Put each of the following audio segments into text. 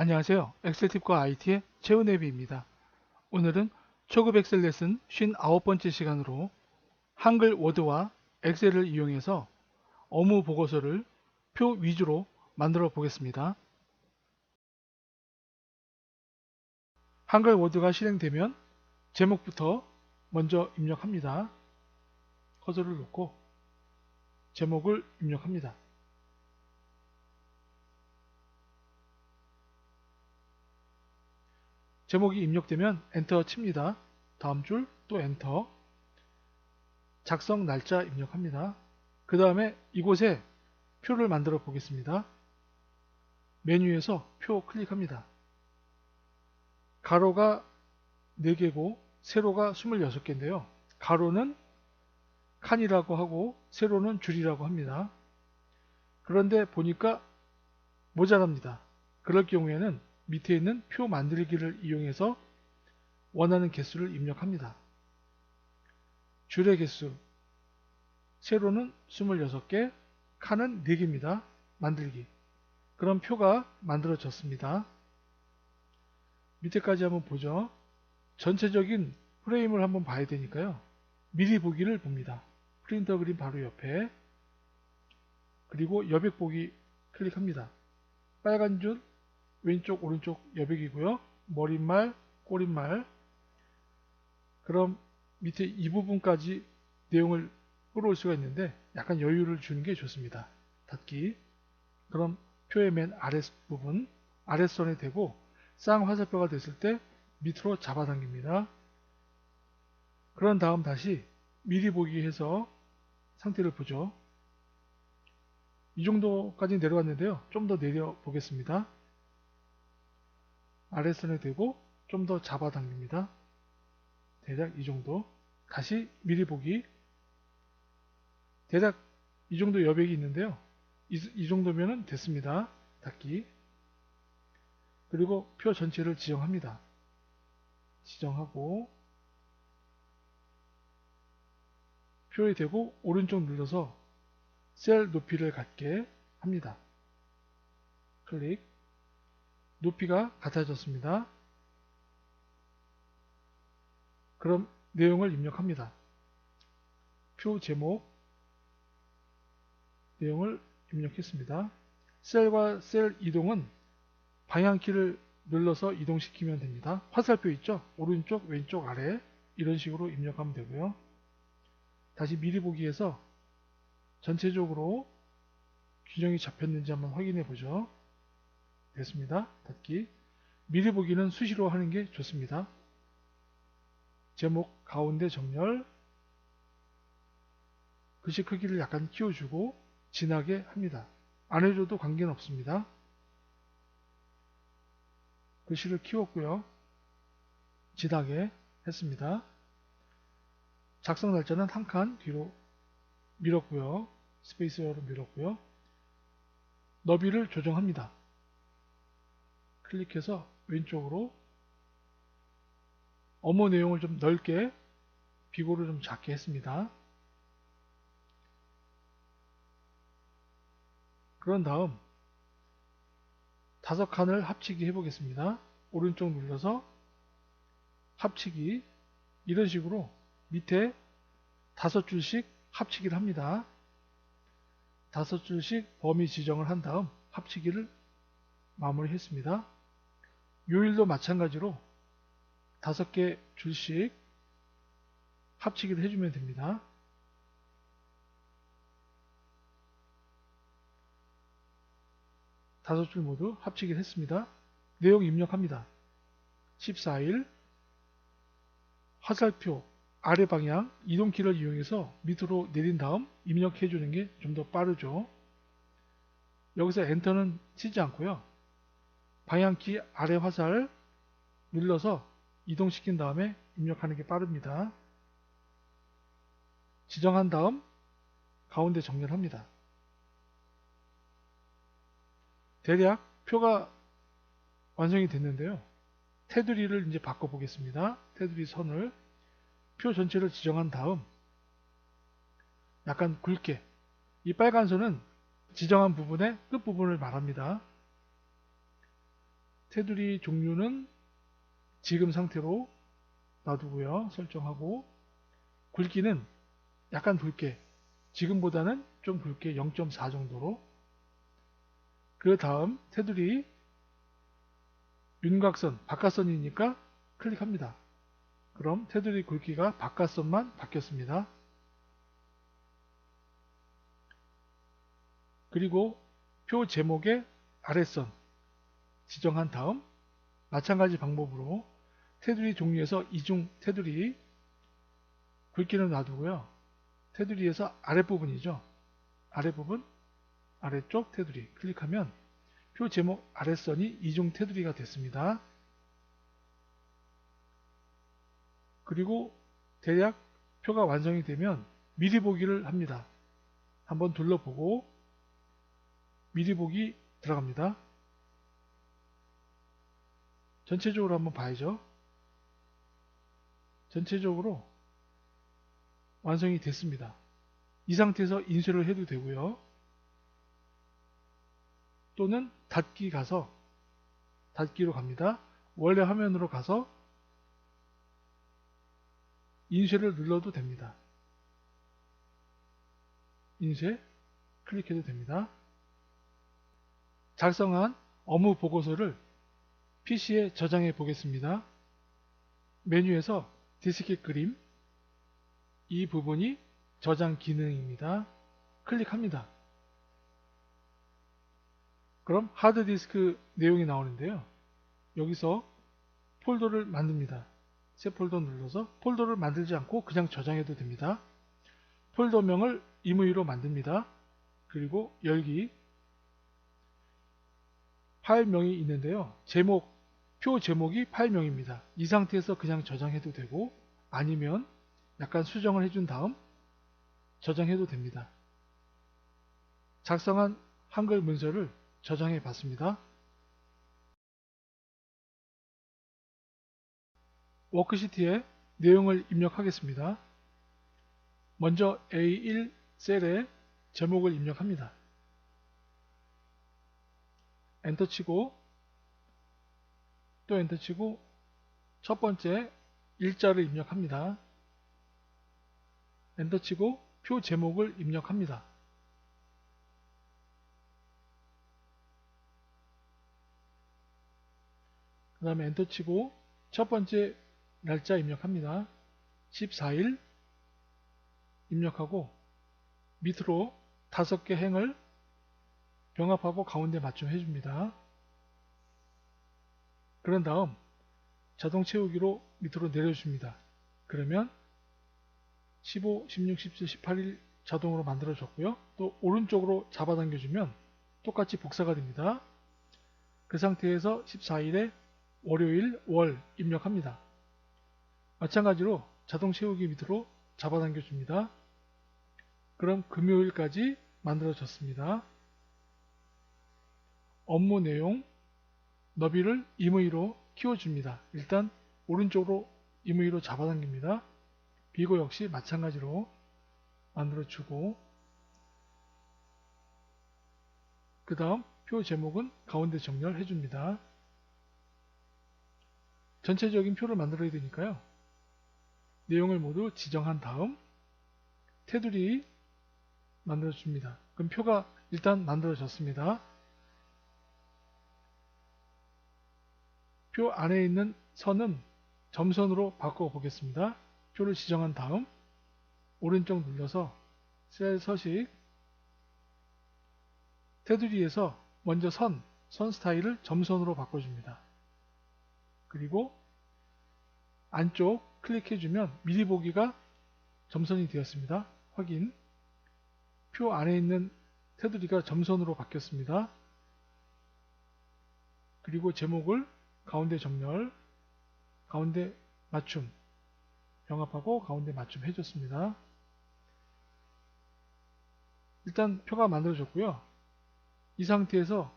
안녕하세요. 엑셀팁과 IT의 최은혜비입니다. 오늘은 초급 엑셀 레슨 59번째 시간으로 한글 워드와 엑셀을 이용해서 업무 보고서를 표 위주로 만들어 보겠습니다. 한글 워드가 실행되면 제목부터 먼저 입력합니다. 커서를 놓고 제목을 입력합니다. 제목이 입력되면 엔터 칩니다. 다음 줄 또 엔터 작성 날짜 입력합니다. 그 다음에 이곳에 표를 만들어 보겠습니다. 메뉴에서 표 클릭합니다. 가로가 4개고 세로가 26개인데요. 가로는 칸이라고 하고 세로는 줄이라고 합니다. 그런데 보니까 모자랍니다. 그럴 경우에는 밑에 있는 표 만들기를 이용해서 원하는 개수를 입력합니다. 줄의 개수 세로는 26개, 칸은 4개입니다. 만들기. 그럼 표가 만들어졌습니다. 밑에까지 한번 보죠. 전체적인 프레임을 한번 봐야 되니까요. 미리 보기를 봅니다. 프린터 그림 바로 옆에 그리고 여백 보기 클릭합니다. 빨간 줄 왼쪽 오른쪽 여백이고요. 머릿말 꼬릿말 그럼 밑에 이 부분까지 내용을 끌어올 수가 있는데 약간 여유를 주는 게 좋습니다. 닫기 그럼 표의 맨 아랫부분 아랫선에 대고 쌍화살표가 됐을 때 밑으로 잡아당깁니다. 그런 다음 다시 미리 보기 해서 상태를 보죠. 이 정도까지 내려왔는데요. 좀 더 내려 보겠습니다. 아랫선에 대고 좀 더 잡아당깁니다. 대략 이 정도. 다시 미리 보기. 대략 이 정도 여백이 있는데요. 이, 이 정도면 됐습니다. 닫기. 그리고 표 전체를 지정합니다. 지정하고 표에 대고 오른쪽 눌러서 셀 높이를 갖게 합니다. 클릭 높이가 같아졌습니다. 그럼 내용을 입력합니다. 표 제목 내용을 입력했습니다. 셀과 셀 이동은 방향키를 눌러서 이동시키면 됩니다. 화살표 있죠? 오른쪽, 왼쪽, 아래 이런 식으로 입력하면 되고요. 다시 미리 보기에서 전체적으로 균형이 잡혔는지 한번 확인해 보죠. 됐습니다. 닫기. 미리 보기는 수시로 하는 게 좋습니다. 제목 가운데 정렬 글씨 크기를 약간 키워주고 진하게 합니다. 안 해줘도 관계는 없습니다. 글씨를 키웠고요. 진하게 했습니다. 작성 날짜는 한 칸 뒤로 밀었고요. 스페이스어로 밀었고요. 너비를 조정합니다. 클릭해서 왼쪽으로 업무 내용을 좀 넓게 비고를 좀 작게 했습니다. 그런 다음 다섯 칸을 합치기 해보겠습니다. 오른쪽 눌러서 합치기 이런 식으로 밑에 다섯 줄씩 합치기를 합니다. 다섯 줄씩 범위 지정을 한 다음 합치기를 마무리했습니다. 요일도 마찬가지로 다섯 개 줄씩 합치기를 해주면 됩니다. 다섯 줄 모두 합치기를 했습니다. 내용 입력합니다. 14일 화살표 아래 방향 이동키를 이용해서 밑으로 내린 다음 입력해 주는 게 좀 더 빠르죠. 여기서 엔터는 치지 않고요. 방향키 아래 화살 눌러서 이동시킨 다음에 입력하는 게 빠릅니다. 지정한 다음 가운데 정렬합니다. 대략 표가 완성이 됐는데요. 테두리를 이제 바꿔보겠습니다. 테두리 선을 표 전체를 지정한 다음 약간 굵게 이 빨간 선은 지정한 부분의 끝부분을 말합니다. 테두리 종류는 지금 상태로 놔두고요. 설정하고 굵기는 약간 붉게 지금보다는 좀 붉게 0.4 정도로 그 다음 테두리 윤곽선 바깥선이니까 클릭합니다. 그럼 테두리 굵기가 바깥선만 바뀌었습니다. 그리고 표 제목의 아랫선 지정한 다음 마찬가지 방법으로 테두리 종류에서 이중 테두리 굵기는 놔두고요. 테두리에서 아랫부분이죠. 아랫부분 아래쪽 테두리 클릭하면 표 제목 아랫선이 이중 테두리가 됐습니다. 그리고 대략 표가 완성이 되면 미리 보기를 합니다. 한번 둘러보고 미리 보기 들어갑니다. 전체적으로 한번 봐야죠. 전체적으로 완성이 됐습니다. 이 상태에서 인쇄를 해도 되고요. 또는 닫기 가서 닫기로 갑니다. 원래 화면으로 가서 인쇄를 눌러도 됩니다. 인쇄 클릭해도 됩니다. 작성한 업무 보고서를 PC에 저장해 보겠습니다. 메뉴에서 디스켓 그림 이 부분이 저장 기능입니다. 클릭합니다. 그럼 하드디스크 내용이 나오는데요. 여기서 폴더를 만듭니다. 새 폴더 눌러서 폴더를 만들지 않고 그냥 저장해도 됩니다. 폴더명을 임의로 만듭니다. 그리고 열기 파일명이 있는데요. 제목, 표 제목이 파일명입니다. 이 상태에서 그냥 저장해도 되고 아니면 약간 수정을 해준 다음 저장해도 됩니다. 작성한 한글 문서를 저장해 봤습니다. 워크시트에 내용을 입력하겠습니다. 먼저 A1 셀에 제목을 입력합니다. 엔터 치고 또 엔터 치고 첫 번째 일자를 입력합니다. 엔터 치고 표 제목을 입력합니다. 그 다음에 엔터 치고 첫 번째 날짜 입력합니다. 14일 입력하고 밑으로 다섯 개 행을 병합하고 가운데 맞춤 해줍니다. 그런 다음 자동 채우기로 밑으로 내려줍니다. 그러면 15, 16, 17, 18일 자동으로 만들어졌고요. 또 오른쪽으로 잡아당겨주면 똑같이 복사가 됩니다. 그 상태에서 14일에 월요일, 월 입력합니다. 마찬가지로 자동 채우기 밑으로 잡아당겨 줍니다. 그럼 금요일까지 만들어졌습니다. 업무 내용, 너비를 임의로 키워줍니다. 일단 오른쪽으로 임의로 잡아당깁니다. 비고 역시 마찬가지로 만들어주고 그 다음 표 제목은 가운데 정렬해줍니다. 전체적인 표를 만들어야 되니까요. 내용을 모두 지정한 다음 테두리 만들어줍니다. 그럼 표가 일단 만들어졌습니다. 표 안에 있는 선은 점선으로 바꿔 보겠습니다. 표를 지정한 다음 오른쪽 눌러서 셀 서식 테두리에서 먼저 선, 선 스타일을 점선으로 바꿔줍니다. 그리고 안쪽 클릭해주면 미리 보기가 점선이 되었습니다. 확인 표 안에 있는 테두리가 점선으로 바뀌었습니다. 그리고 제목을 가운데 정렬, 가운데 맞춤 병합하고 가운데 맞춤 해줬습니다. 일단 표가 만들어졌고요. 이 상태에서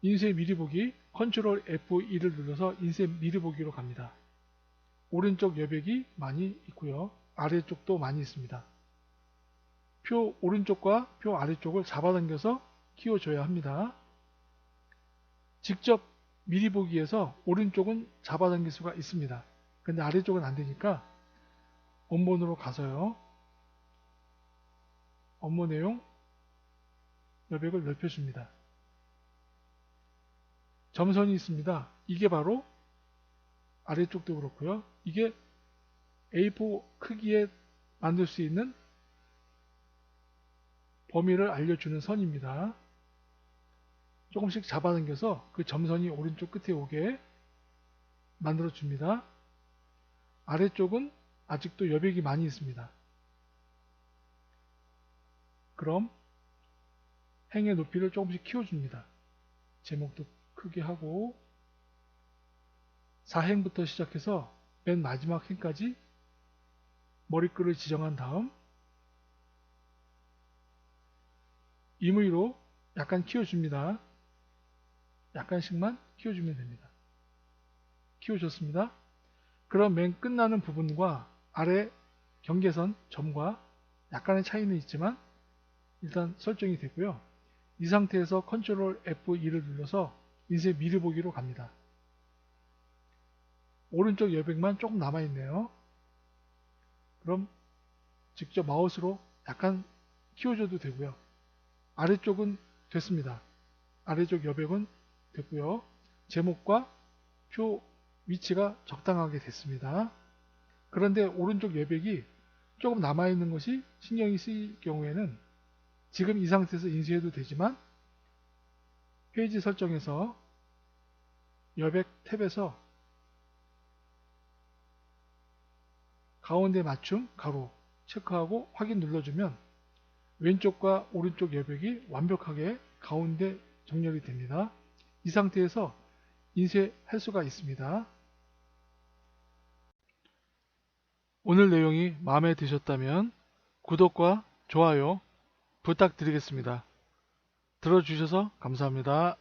인쇄 미리 보기 컨트롤 F2를 눌러서 인쇄 미리 보기로 갑니다. 오른쪽 여백이 많이 있고요. 아래쪽도 많이 있습니다. 표 오른쪽과 표 아래쪽을 잡아당겨서 키워줘야 합니다. 직접 미리 보기에서 오른쪽은 잡아당길 수가 있습니다. 근데 아래쪽은 안 되니까 원본으로 가서요. 업무 내용 여백을 넓혀줍니다. 점선이 있습니다. 이게 바로 아래쪽도 그렇고요. 이게 A4 크기에 만들 수 있는 범위를 알려주는 선입니다. 조금씩 잡아당겨서 그 점선이 오른쪽 끝에 오게 만들어 줍니다. 아래쪽은 아직도 여백이 많이 있습니다. 그럼 행의 높이를 조금씩 키워줍니다. 제목도 크게 하고 4행부터 시작해서 맨 마지막 행까지 머리글을 지정한 다음 임의로 약간 키워줍니다. 약간씩만 키워주면 됩니다. 키워줬습니다. 그럼 맨 끝나는 부분과 아래 경계선 점과 약간의 차이는 있지만 일단 설정이 되고요. 이 상태에서 컨트롤 F2를 눌러서 인쇄 미리 보기로 갑니다. 오른쪽 여백만 조금 남아있네요. 그럼 직접 마우스로 약간 키워줘도 되고요. 아래쪽은 됐습니다. 아래쪽 여백은 됐고요. 제목과 표 위치가 적당하게 됐습니다. 그런데 오른쪽 여백이 조금 남아있는 것이 신경이 쓰일 경우에는 지금 이 상태에서 인쇄해도 되지만 페이지 설정에서 여백 탭에서 가운데 맞춤 가로 체크하고 확인 눌러주면 왼쪽과 오른쪽 여백이 완벽하게 가운데 정렬이 됩니다. 이 상태에서 인쇄할 수가 있습니다. 오늘 내용이 마음에 드셨다면 구독과 좋아요 부탁드리겠습니다. 들어주셔서 감사합니다.